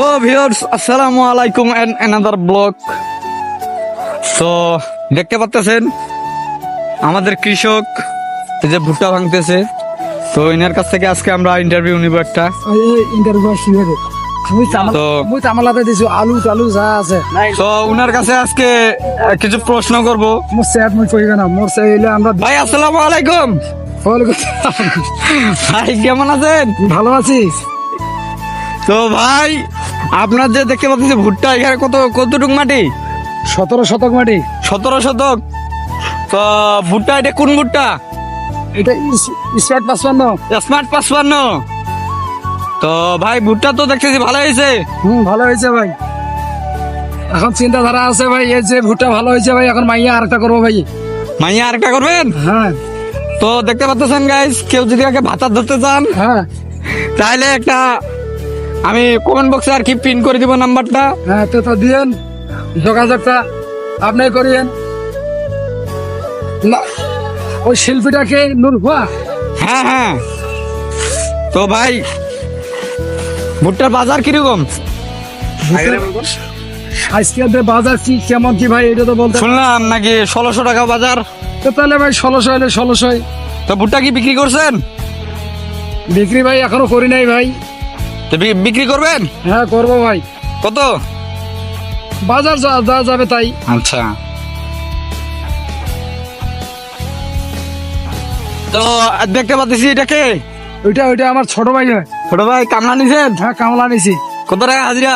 তো ভিউয়ার্স আসসালামু আলাইকুম এন্ড অ্যানাদার ব্লগ তো দেখতে পাচ্ছেন আমাদের কৃষক যে ভুট্টা ভাঙতেছে। তো এনার কাছ থেকে আজকে আমরা ইন্টারভিউ নিব একটা। ইন্টারভিউ আছে। আমরা ভাই আসসালামু আলাইকুম। ওয়ালাইকুম ভাই কেমন আছেন? ভালো আছিস তো ভাই আপনার যে দেখতে পাচ্ছেন ভুট্টা এখানে কত কতটুক মাটি? সতেরো শতক মাটি। সতেরো শতক? তো ভুট্টা এটা কোন ভুট্টা? এটা স্মার্ট পাঁচপান্ন। স্মার্ট পাঁচপান্ন। তো ভাই ভুট্টা তো দেখতেছি ভালো হয়েছে। হুম ভালো হয়েছে ভাই। এখন চিন্তাধারা আছে ভাই এই যে ভুট্টা ভালো হয়েছে ভাই এখন মাইয়া আরেকটা করব ভাই। মাইয়া আরেকটা করবেন? হ্যাঁ। তো দেখতে পাচ্ছেন গাইস কেউ যদি আগে ভাতা ধরতে চান হ্যাঁ। তাহলে একটা আমি কমেন্ট বক্সে আর কি পিন করে দিব নাম্বারটা হ্যাঁ তো তো দিয়েন। যোগাযোগটা আপনি করিয়েন। না ওই শিল্পীটাকে নূর হুয়া হ্যাঁ হ্যাঁ। তো ভাই ভুট্টার বাজার কীরকম? আজকে বাজার কি কেমন কি ভাই এটা তো বলতে শুনলাম নাকি ষোলোশো টাকা বাজার? তো তাহলে ভাই ষোলোশো হলে ষোলোশোই। তো ভুট্টা কি বিক্রি করছেন? বিক্রি ভাই এখনও করি নাই ভাই। তো বিক্রি করবেন? হ্যাঁ করব ভাই। কত? বাজার যা যা যাবে তাই। আচ্ছা। তো দেখতে পাচ্ছি এটাকে ওইটা ওইটা আমার ছোট ভাই ছোট ভাই কামলা নিছেন? হ্যাঁ কামলা নিছি। কত টাকা হাজিরা?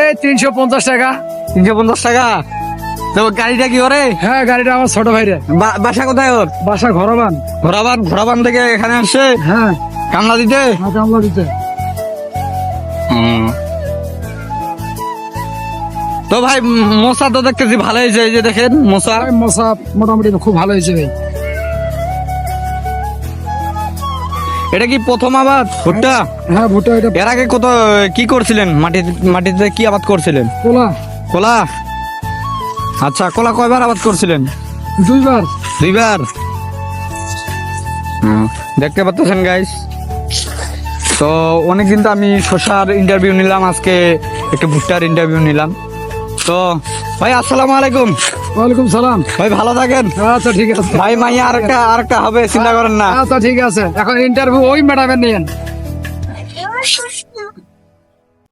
এই তিনশো পঞ্চাশ টাকা। তিনশো পঞ্চাশ টাকা? তো গাড়িটা কি করে হ্যাঁ গাড়িটা আমার ছোট ভাই রে বাসা কোথায় ওর? বাসা ঘরবান। ঘোরাবান ঘোরাবান থেকে এখানে আসছে? হ্যাঁ। কামলা দিতে? হ্যাঁ কামলা দিতে। তো ভাই মশা তো দেখতেছি ভালো হয়েছে এই যে দেখেন মশা। মশা মোটামুটি খুব ভালো হয়েছে। ভাই এটা কি প্রথম আবাদ ভুট্টা? হ্যাঁ ভুট্টা এটা এর আগে কত কি করছিলেন? মাটি মাটিতে কি আবাদ করছিলেন? কোলা। কলা? আচ্ছা কলা কয়বার আবাদ করছিলেন? দুইবার। দুইবার? দেখতে পাচ্ছেন গাইস তো অনেকদিন তো আমি শশার ইন্টারভিউ নিলাম আজকে একটু ভুট্টার ইন্টারভিউ নিলাম। তো ভাই আসসালামু আলাইকুম। ওয়ালাইকুম সালাম। ভাই ভালো থাকেন? আচ্ছা ঠিক আছে। ভাই মাইয়া আরেকটা আরেকটা হবে চিন্তা করেন না। আচ্ছা ঠিক আছে। এখন ইন্টারভিউ ওই ম্যাডামের নিয়েন।